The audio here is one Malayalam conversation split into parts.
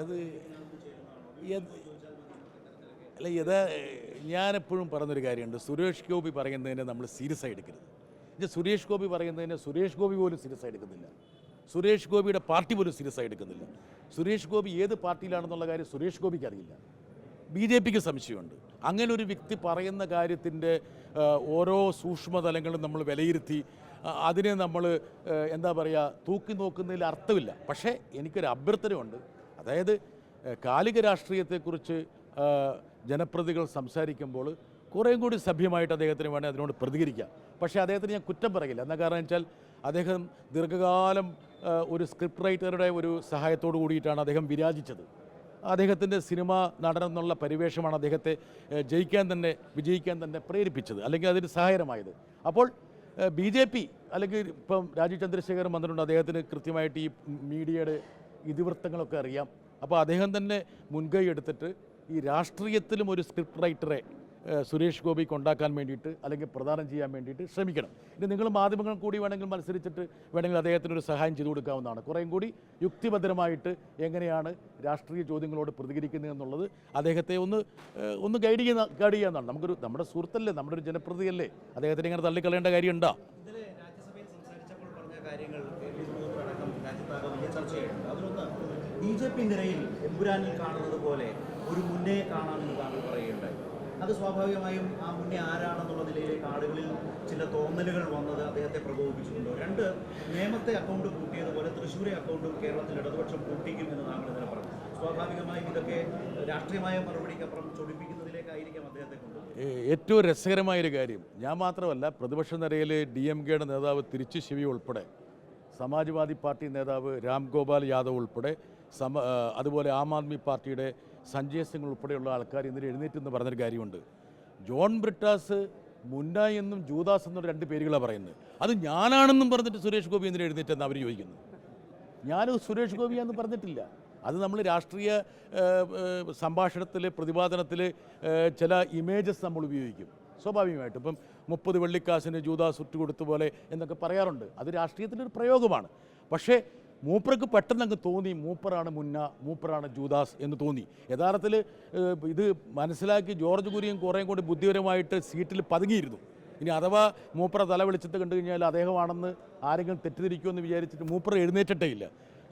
അത് അല്ല ഇത് ഞാനെപ്പോഴും പറഞ്ഞൊരു കാര്യമുണ്ട്. സുരേഷ് ഗോപി പറയുന്നതിനെ നമ്മൾ സീരിയസ് ആയി എടുക്കരുത്. ഇത് സുരേഷ് ഗോപി പറയുന്നതിനെ സുരേഷ് ഗോപി പോലും സീരിയസ് ആയി എടുക്കുന്നില്ല. സുരേഷ് ഗോപിയുടെ പാർട്ടി പോലും സീരിയസ് ആയി എടുക്കുന്നില്ല. സുരേഷ് ഗോപി ഏത് പാർട്ടിയിലാണെന്നുള്ള കാര്യം സുരേഷ് ഗോപിക്ക് അറിയില്ല. ബി ജെ പിക്ക് സംശയമുണ്ട്. അങ്ങനെ ഒരു വ്യക്തി പറയുന്ന കാര്യത്തിന്റെ ഓരോ സൂക്ഷ്മതലങ്ങളും നമ്മൾ വിലയിരുത്തി അതിനെ നമ്മൾ എന്താ പറയുക തൂക്കി നോക്കുന്നതിൽ അർത്ഥമില്ല. പക്ഷേ എനിക്കൊരു അഭ്യർത്ഥനയുണ്ട്. അതായത് കാലിക രാഷ്ട്രീയത്തെക്കുറിച്ച് ജനപ്രതികൾ സംസാരിക്കുമ്പോൾ കുറേയും കൂടി സഭ്യമായിട്ട് അദ്ദേഹത്തിന് വേണേൽ അതിനോട് പ്രതികരിക്കാം. പക്ഷേ അദ്ദേഹത്തിന് ഞാൻ കുറ്റം പറയില്ല. എന്ന കാരണം വെച്ചാൽ അദ്ദേഹം ദീർഘകാലം ഒരു സ്ക്രിപ്റ്റ് റൈറ്ററുടെ ഒരു സഹായത്തോടു കൂടിയിട്ടാണ് അദ്ദേഹം വിരാജിച്ചത്. അദ്ദേഹത്തിന്റെ സിനിമ നടനം എന്നുള്ള പരിവേഷമാണ് അദ്ദേഹത്തെ ജയിക്കാൻ തന്നെ വിജയിക്കാൻ തന്നെ പ്രേരിപ്പിച്ചത്. അല്ലെങ്കിൽ അതിന് സഹായകരമായത്. അപ്പോൾ ബി ജെ പി അല്ലെങ്കിൽ ഇപ്പം രാജീവ് ചന്ദ്രശേഖരൻ വന്നിട്ടുണ്ട്. അദ്ദേഹത്തിന് കൃത്യമായിട്ട് ഈ മീഡിയയുടെ ഇതിവൃത്തങ്ങളൊക്കെ അറിയാം. അപ്പോൾ അദ്ദേഹം തന്നെ മുൻകൈ എടുത്തിട്ട് ഈ രാഷ്ട്രീയത്തിലും ഒരു സ്ക്രിപ്റ്റ് റൈറ്ററെ സുരേഷ് ഗോപി കൊണ്ടാക്കാൻ വേണ്ടിയിട്ട് അല്ലെങ്കിൽ പ്രദാനം ചെയ്യാൻ വേണ്ടിയിട്ട് ശ്രമിക്കണം. ഇനി നിങ്ങൾ മാധ്യമങ്ങൾ കൂടി വേണമെങ്കിൽ മത്സരിച്ചിട്ട് വേണമെങ്കിൽ അദ്ദേഹത്തിന് ഒരു സഹായം ചെയ്തു കൊടുക്കാവുന്നതാണ്. കുറേയും കൂടി യുക്തിഭദ്രമായിട്ട് എങ്ങനെയാണ് രാഷ്ട്രീയ ചോദ്യങ്ങളോട് പ്രതികരിക്കുന്നത് എന്നുള്ളത് അദ്ദേഹത്തെ ഒന്ന് ഒന്ന് ഗൈഡ് ചെയ്യുന്ന ഗൈഡ് ചെയ്യാവുന്നതാണ് നമുക്കൊരു നമ്മുടെ സുഹൃത്തല്ലേ നമ്മുടെ ഒരു ജനപ്രതിയല്ലേ അദ്ദേഹത്തിന് ഇങ്ങനെ തള്ളിക്കളയേണ്ട കാര്യമുണ്ടോ? കാര്യങ്ങൾ ബി ജെ പി നിരയിൽ എമ്പുരാനിൽ കാണുന്നത് പോലെ ഒരു മുന്നേ കാണാമെന്ന് താങ്കൾ പറയുകയുണ്ടായി. അത് സ്വാഭാവികമായും ആ മുന്നേ ആരാണെന്നുള്ള നിലയിലേക്ക് ആളുകളിൽ ചില തോന്നലുകൾ വന്നത് അദ്ദേഹത്തെ പ്രകോപിപ്പിച്ചിട്ടുണ്ടോ? രണ്ട് നേമത്തെ അക്കൗണ്ട് കൂട്ടിയതുപോലെ തൃശ്ശൂരെ അക്കൗണ്ടും കേരളത്തിൽ ഇടതുപക്ഷം കൂട്ടിക്കും എന്ന് താങ്കൾ ഇന്നലെ പറഞ്ഞു. സ്വാഭാവികമായും ഇതൊക്കെ രാഷ്ട്രീയമായ മറുപടിക്കപ്പുറം ചൊടിപ്പിക്കുന്നതിലേക്കായിരിക്കാം അദ്ദേഹത്തെ കൊണ്ടുപോകുന്നത്. ഏറ്റവും രസകരമായൊരു കാര്യം ഞാൻ മാത്രമല്ല പ്രതിപക്ഷ നിരയിൽ ഡി എം കെയുടെ നേതാവ് തിരിച്ചു ശിവി ഉൾപ്പെടെ സമാജ്വാദി പാർട്ടി നേതാവ് രാം ഗോപാൽ യാദവ് ഉൾപ്പെടെ സമ അതുപോലെ ആം ആദ്മി പാർട്ടിയുടെ സഞ്ജയ് സിംഗ് ഉൾപ്പെടെയുള്ള ആൾക്കാർ ഇന്നലെ എഴുന്നേറ്റെന്ന് പറഞ്ഞൊരു കാര്യമുണ്ട്. ജോൺ ബ്രിട്ടാസ് മുന്ന എന്നും ജൂദാസ് എന്നുള്ള രണ്ട് പേരുകളാണ് പറയുന്നത്. അത് ഞാനാണെന്നും പറഞ്ഞിട്ട് സുരേഷ് ഗോപി എന്തിനാ എഴുന്നേറ്റെന്ന് അവർ ചോദിക്കുന്നു? ഞാൻ സുരേഷ് ഗോപിയാന്ന് പറഞ്ഞിട്ടില്ല. അത് നമ്മൾ രാഷ്ട്രീയ സംഭാഷണത്തിൽ പ്രതിപാദനത്തിൽ ചില ഇമേജസ് നമ്മൾ ഉപയോഗിക്കും. സ്വാഭാവികമായിട്ടും. ഇപ്പം മുപ്പത് വെള്ളിക്കാശിന് ജൂതാ സുറ്റ് കൊടുത്ത പോലെ എന്നൊക്കെ പറയാറുണ്ട്. അത് രാഷ്ട്രീയത്തിന്റെ ഒരു പ്രയോഗമാണ്. പക്ഷേ മൂപ്പർക്ക് പെട്ടെന്ന് അങ്ങ് തോന്നി മൂപ്പറാണ് മുന്ന മൂപ്പറാണ് ജൂദാസ് എന്ന് തോന്നി. യഥാർത്ഥത്തിൽ ഇത് മനസ്സിലാക്കി ജോർജ് കുര്യൻ കുറേയും കൂടി ബുദ്ധിപരമായിട്ട് സീറ്റിൽ പതുങ്ങിയിരുന്നു. ഇനി അഥവാ മൂപ്പറ തല വെളിച്ചത്ത് കണ്ടു കഴിഞ്ഞാൽ അദ്ദേഹമാണെന്ന് ആരെങ്കിലും തെറ്റിദ്ധരിക്കുമെന്ന് വിചാരിച്ചിട്ട് മൂപ്പറ എഴുന്നേറ്റിട്ടേ ഇല്ല.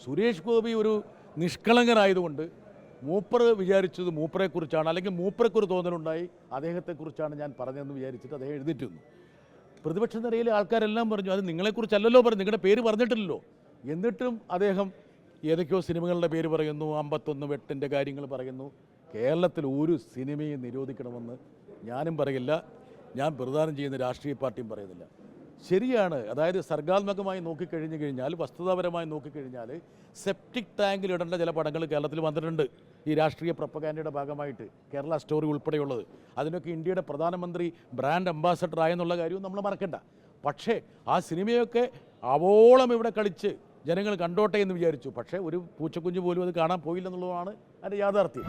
സുരേഷ് ഗോപി ഒരു നിഷ്കളങ്കനായതുകൊണ്ട് മൂപ്പർ വിചാരിച്ചത് മൂപ്പറെക്കുറിച്ചാണ് അല്ലെങ്കിൽ മൂപ്പറെക്കൊരു തോന്നലുണ്ടായി അദ്ദേഹത്തെക്കുറിച്ചാണ് ഞാൻ പറഞ്ഞതെന്ന് വിചാരിച്ചിട്ട് അദ്ദേഹം എഴുന്നേറ്റ് പ്രതിപക്ഷ നിരയിലെ ആൾക്കാരെല്ലാം പറഞ്ഞു അത് നിങ്ങളെക്കുറിച്ചല്ലല്ലോ പറഞ്ഞു നിങ്ങളുടെ പേര് പറഞ്ഞിട്ടില്ലല്ലോ. എന്നിട്ടും അദ്ദേഹം ഏതൊക്കെയോ സിനിമകളുടെ പേര് പറയുന്നു അമ്പത്തൊന്ന് വെട്ടിന്റെ കാര്യങ്ങൾ പറയുന്നു. കേരളത്തിൽ ഒരു സിനിമയും നിരോധിക്കണമെന്ന് ഞാനും പറയില്ല. ഞാൻ പ്രധാനം ചെയ്യുന്ന രാഷ്ട്രീയ പാർട്ടിയും പറയുന്നില്ല. ശരിയാണ്. അതായത് സർഗാത്മകമായി നോക്കിക്കഴിഞ്ഞു കഴിഞ്ഞാൽ വസ്തുതാപരമായി നോക്കിക്കഴിഞ്ഞാൽ സെപ്റ്റിക് ടാങ്കിൽ ഇടേണ്ട ചില പടങ്ങൾ കേരളത്തിൽ വന്നിട്ടുണ്ട്. ഈ രാഷ്ട്രീയ പ്രപ്പകാൻഡയുടെ ഭാഗമായിട്ട് കേരള സ്റ്റോറി ഉൾപ്പെടെയുള്ളത്. അതിനൊക്കെ ഇന്ത്യയുടെ പ്രധാനമന്ത്രി ബ്രാൻഡ് അംബാസഡർ ആയെന്നുള്ള കാര്യവും നമ്മൾ മറക്കണ്ട. പക്ഷേ ആ സിനിമയൊക്കെ അവോളം ഇവിടെ കളിച്ച് ജനങ്ങൾ കണ്ടോട്ടെ എന്ന് വിചാരിച്ചു. പക്ഷേ ഒരു പൂച്ചക്കുഞ്ഞ് പോലും അത് കാണാൻ പോയില്ലെന്നുള്ളതാണ് അതിന്റെ യാഥാർത്ഥ്യം.